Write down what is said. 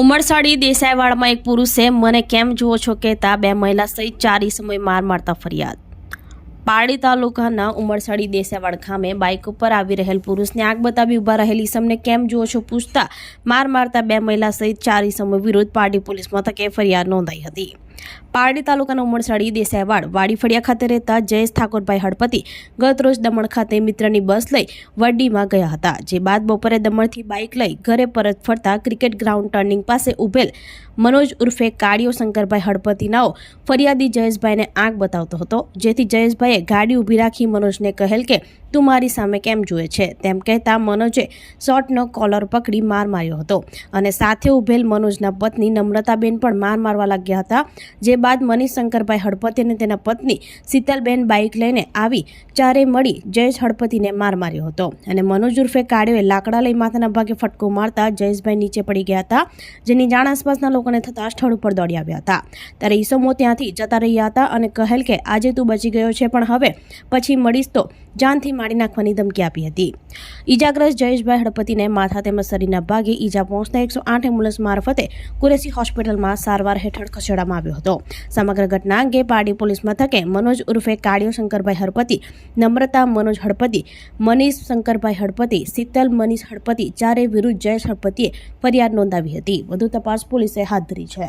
ઉમરસાડી દેસાઈવાડમાં એક પુરુષે મને કેમ જુઓ છો કહેતા બે મહિલા સહિત ચાર સમય માર મારતા ફરિયાદ. પારડી તાલુકાના ઉમરસાડી દેસાઈવાડ ખામે બાઇક ઉપર આવી રહેલ પુરુષને આગ બતાવી ઊભા રહેલી સમને કેમ જુઓ છો પૂછતા માર મારતા બે મહિલા સહિત ચાર સમય વિરુદ્ધ પારડી પોલીસ મથકે ફરિયાદ નોંધાઈ હતી. પારડી તાલુકાના ઉમરસાડી દેસાઈવાડ વાડી ફળિયા ખાતે રહેતા જયેશ ઠાકોરભાઈ હળપતિ ગત રોજ દમણ ખાતે મિત્રની બસ લઈ વડડીમાં ગયા હતા, જે બાદ બપોરે દમણથી બાઇક લઈ ઘરે પરત ફરતા ક્રિકેટ ગ્રાઉન્ડ ટર્નિંગ પાસે ઉભેલ મનોજ ઉર્ફે કાળિયો શંકરભાઈ હળપતિનાઓ ફરિયાદી જયેશભાઈને આંખ બતાવતો હતો, જેથી જયેશભાઈએ ગાડી ઊભી રાખી મનોજને કહેલ કે તું મારી સામે કેમ જુએ છે? તેમ કહેતા મનોજે શોર્ટનો કોલર પકડી માર માર્યો હતો અને સાથે ઉભેલ મનોજના પત્ની નમ્રતાબેન પણ માર મારવા લાગ્યા હતા. જે બાદ મનીષ શંકરભાઈ હળપતિ અને તેના પત્ની શીતલબેન બાઇક લઈને આવી ચારે મળી જયેશ હળપતિને માર માર્યો હતો અને મનોજ ઉર્ફે કાળીઓએ લાકડા લઈ માથાના ભાગે ફટકો મારતા જયેશભાઈ નીચે પડી ગયા હતા, જેની જાણ આસપાસના લોકોને થતાં સ્થળ ઉપર દોડી આવ્યા હતા. ત્યારે ઈસમો ત્યાંથી જતા રહ્યા હતા અને કહેલ કે, આજે તું બચી ગયો છે, પણ હવે પછી મળીશ તો. જાનથી મારી નાખવાની ધમકી આપી હતી. ઈજાગ્રસ્ત જયેશભાઈ હળપતિને માથા તેમજ શરીરના ભાગે ઈજા પહોંચતા એકસો આઠ એમ્બ્યુલન્સ મારફતે કુરેસી હોસ્પિટલમાં સારવાર હેઠળ ખસેડવામાં આવ્યો હતો. સમગ્ર ઘટના અંગે પારડી પોલીસ મથકે મનોજ ઉર્ફે કાળિયો શંકરભાઈ હળપતિ નમ્રતા મનોજ હળપતિ મનીષ શંકરભાઈ હળપતિ શીતલ મનીષ હળપતિ ચારે વિરુદ્ધ જયેશ હળપતિએ ફરિયાદ નોંધાવી હતી. વધુ તપાસ પોલીસે હાથ ધરી છે.